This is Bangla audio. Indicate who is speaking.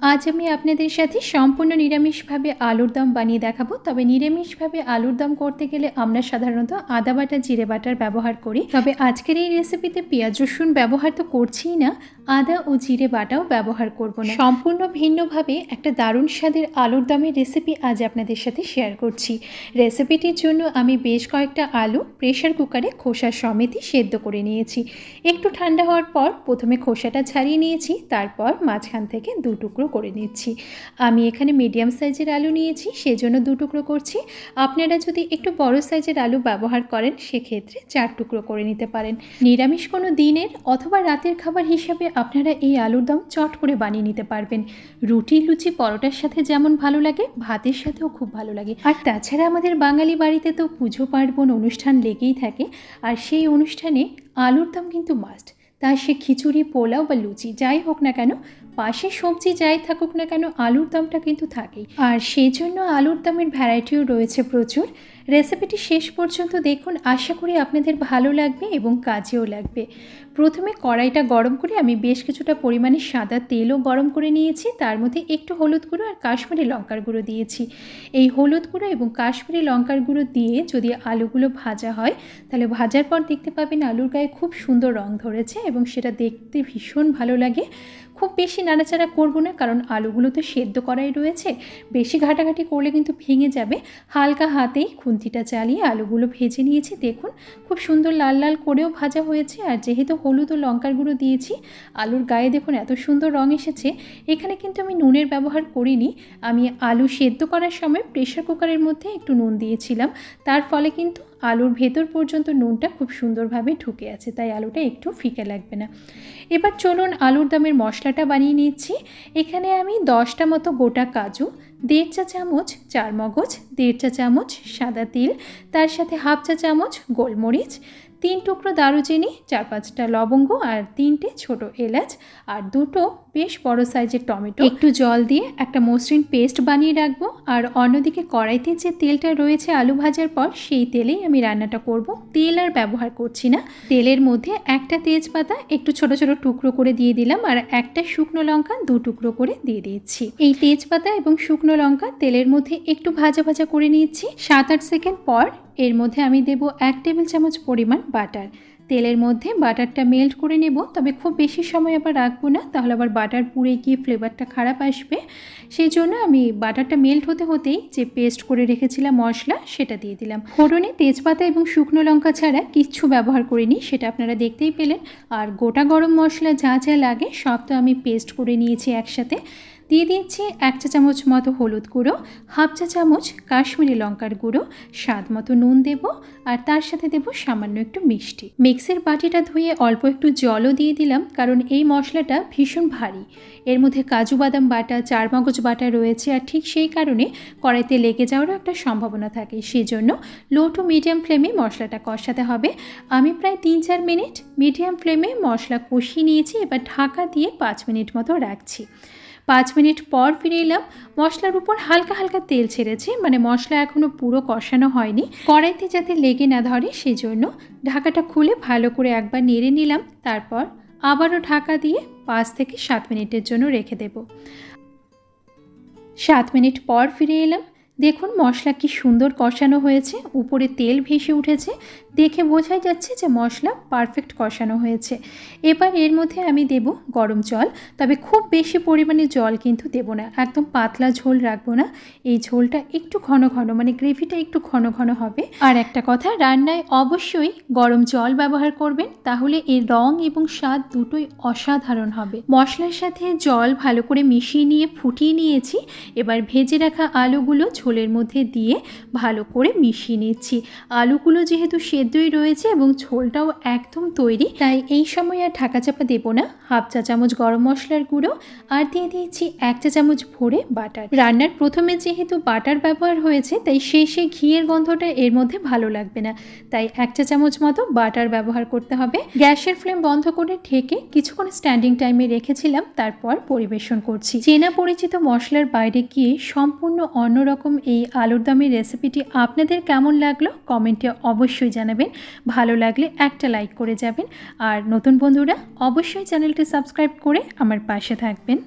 Speaker 1: আজ আমি আপনাদের সাথে সম্পূর্ণ নিরামিষভাবে আলুর দম বানিয়ে দেখাবো। তবে নিরামিষভাবে আলুর দম করতে গেলে আমরা সাধারণত আদা বাটা, জিরে বাটার ব্যবহার করি। তবে আজকের এই রেসিপিতে পেঁয়াজ, রসুন ব্যবহার তো করছিই না, আদা ও জিরে বাটাও ব্যবহার করব না। সম্পূর্ণ ভিন্নভাবে একটা দারুণ স্বাদের আলুর দমের রেসিপি আজ আপনাদের সাথে শেয়ার করছি। রেসিপিটির জন্য আমি বেশ কয়েকটা আলু প্রেশার কুকারে খোসা সমেতই সেদ্ধ করে নিয়েছি। একটু ঠান্ডা হওয়ার পর প্রথমে খোসাটা ছাড়িয়ে নিয়েছি, তারপর মাঝখান থেকে দু টুকরো করে নিচ্ছি। আমি এখানে মিডিয়াম সাইজের আলু নিয়েছি, সেজন্য দু টুকরো করছি। আপনারা যদি একটু বড় সাইজের আলু ব্যবহার করেন, সেক্ষেত্রে চার টুকরো করে নিতে পারেন। নিরামিষ কোনো দিনের অথবা রাতের খাবার হিসাবে আপনারা এই আলুর দম চট করে বানিয়ে নিতে পারবেন। রুটি, লুচি, পরোটার সাথে যেমন ভালো লাগে, ভাতের সাথেও খুব ভালো লাগে। আর তাছাড়া আমাদের বাঙালি বাড়িতে তো পুজো, পার্বণ অনুষ্ঠান লেগেই থাকে, আর সেই অনুষ্ঠানে আলুর দম কিন্তু মাস্ট তা সে খিচুড়ি, পোলাও বা লুচি, যাই হোক না কেন পাশে সবজি যাই থাকুক না কেন, আলুর দামটা কিন্তু থাকেই। আর সেই জন্য আলুর দামের ভ্যারাইটিও রয়েছে প্রচুর। রেসিপিটি শেষ পর্যন্ত দেখুন। আশা করি আপনাদের ভালো লাগবে এবং কাজেও লাগবে। প্রথমে কড়াইটা গরম করে আমি বেশ কিছুটা পরিমাণে সাদা তেলও গরম করে নিয়েছি। তার মধ্যে একটু হলুদ গুঁড়ো আর কাশ্মীরি লঙ্কার গুঁড়ো দিয়েছি। এই হলুদ গুঁড়ো এবং কাশ্মীরি লঙ্কার গুঁড়ো দিয়ে যদি আলুগুলো ভাজা হয়, তাহলে ভাজার পর দেখতে পাবেন আলুর গায়ে খুব সুন্দর রং ধরেছে এবং সেটা দেখতে ভীষণ ভালো লাগে। খুব বেশি নাড়াচাড়া করব না, কারণ আলুগুলো তো সেদ্ধ করাই রয়েছে। বেশি ঘাটাঘাটি করলে কিন্তু ভেঙে যাবে। হালকা হাতেই খুন্তিটা চালিয়ে আলুগুলো ভেজে নিয়েছি। দেখুন, খুব সুন্দর লাল লাল করেও ভাজা হয়েছে। আর যেহেতু হলুদ ও লঙ্কার গুঁড়ো দিয়েছি, আলুর গায়ে দেখুন এত সুন্দর রং এসেছে। এখানে কিন্তু আমি নুনের ব্যবহার করিনি। আমি আলু সেদ্ধ করার সময় প্রেশার কুকারের মধ্যে একটু নুন দিয়েছিলাম। তার ফলে কিন্তু আলুর ভেতর পর্যন্ত নুনটা খুব সুন্দরভাবে ঢুকে আছে, তাই আলুটা একটু ফিকে লাগবে না। এবার চলুন আলুর দমের মশলাটা বানিয়ে নিচ্ছি। এখানে আমি দশটা মতো গোটা কাজু, দেড় চা চামচ চার মগজ দেড় চা চামচ সাদা তিল, তার সাথে হাফ চা চামচ গোলমরিচ তিন টুকরো দারুচিনি, চার পাঁচটা লবঙ্গ আর তিনটে ছোট এলাচ আর দুটো বেশ বড় সাইজের টমেটো। একটু জল দিয়ে একটা মসৃণ পেস্ট বানিয়ে রাখব আর অন্যদিকে কড়াইতে যে তেলটা রয়েছে আলু ভাজার পর সেই তেলেই আমি রান্নাটা করব। তেল আর ব্যবহার করছি না। তেলের মধ্যে একটা তেজপাতা একটু ছোট ছোট টুকরো করে দিয়ে দিলাম আর একটা শুকনো লঙ্কা দু টুকরো করে দিয়ে দিচ্ছি এই তেজপাতা এবং শুকনো লঙ্কা তেলের মধ্যে একটু ভাজা ভাজা করে নিচ্ছি সাত আট সেকেন্ড পর এর মধ্যে আমি দেব এক টেবিল চামচ পরিমাণ বাটার। তেলের মধ্যে বাটারটা মেল্ট করে নেব, তবে খুব বেশি সময় আবার রাখব না, তাহলে আবার বাটার পুড়ে গিয়ে ফ্লেভারটা খারাপ আসবে। সেই জন্য আমি বাটারটা মেল্ট হতে হতেই যে পেস্ট করে রেখেছিলাম মশলা, সেটা দিয়ে দিলাম। ফোড়নে তেজপাতা এবং শুকনো লঙ্কা ছাড়া কিচ্ছু ব্যবহার করিনি, সেটা আপনারা দেখতেই পেলেন। আর গোটা গরম মশলা যা যা লাগে সব তো আমি পেস্ট করে নিয়েছি একসাথে। দিয়ে দিচ্ছি এক চা চামচ মতো হলুদ গুঁড়ো, হাফ চা চামচ কাশ্মীরি লঙ্কার গুঁড়ো, স্বাদ মতো নুন দেব, আর তার সাথে দেব সামান্য একটু মিষ্টি। মিক্সের বাটিটা ধুয়ে অল্প একটু জলও দিয়ে দিলাম, কারণ এই মশলাটা ভীষণ ভারী। এর মধ্যে কাজু বাদাম বাটা, চারমগজ বাটা রয়েছে, আর ঠিক সেই কারণে কড়াইতে লেগে যাওয়ারও একটা সম্ভাবনা থাকে। সেই জন্য লো টু মিডিয়াম ফ্লেমে মশলাটা কষাতে হবে। আমি প্রায় তিন চার মিনিট মিডিয়াম ফ্লেমে মশলা কষিয়ে নিয়েছি, এবার ঢাকা দিয়ে পাঁচ মিনিট মতো রাখছি। পাঁচ মিনিট পর ফিরে এলাম। মশলার উপর হালকা হালকা তেল ছেড়েছে মানে মশলা এখনও পুরো কষানো হয়নি। কড়াইতে যাতে লেগে না ধরে সেই জন্য ঢাকাটা খুলে ভালো করে একবার নেড়ে নিলাম, তারপর আবারও ঢাকা দিয়ে পাঁচ থেকে সাত মিনিটের জন্য রেখে দেব। সাত মিনিট পর ফিরে এলাম। দেখুন মশলা কি সুন্দর কষানো হয়েছে, উপরে তেল ভেসে উঠেছে, দেখে বোঝাই যাচ্ছে যে মশলা পারফেক্ট কষানো হয়েছে। এবার এর মধ্যে আমি দেব গরম জল, তবে খুব বেশি পরিমাণে জল কিন্তু দেব না, একদম পাতলা ঝোল রাখব না। এই ঝোলটা একটু ঘন ঘন মানে গ্রেভিটা একটু ঘন ঘন হবে। আর একটা কথা, রান্নায় অবশ্যই গরম জল ব্যবহার করবেন, তাহলে এর রং এবং স্বাদ দুটোই অসাধারণ হবে। মশলার সাথে জল ভালো করে মিশিয়ে নিয়ে ফুটিয়ে নিয়েছি, এবার ভেজে রাখা আলুগুলো ঝোলের মধ্যে দিয়ে ভালো করে মিশিয়ে নিচ্ছি। আলুগুলো যেহেতু সেদ্ধই রয়েছে এবং ঝোলটাও একদম তৈরি, তাই এই সময় আর ঢাকা চাপা দেবো না। হাফ চা চামচ গরম মশলার গুঁড়ো আর দিয়ে দিয়েছি এক চা চামচ ভরে বাটার। রান্নার প্রথমে যেহেতু বাটার ব্যবহার হয়েছে, তাই সেই সেই ঘিয়ের গন্ধটা এর মধ্যে ভালো লাগবে না। তাই এক চা চামচ মতো বাটার ব্যবহার করতে হবে। গ্যাসের ফ্লেম বন্ধ করে ঢেকে কিছুক্ষণ স্ট্যান্ডিং টাইমে রেখেছিলাম, তারপর পরিবেশন করছি। চেনা পরিচিত মশলার বাইরে গিয়ে সম্পূর্ণ অন্যরকম এই আলুর দমের রেসিপিটি আপনাদের কেমন লাগল? কমেন্টে অবশ্যই জানাবেন। ভালো লাগলে একটা লাইক করে যাবেন। আর নতুন বন্ধুরা, অবশ্যই চ্যানেলটি সাবস্ক্রাইব করে আমার পাশে থাকবেন।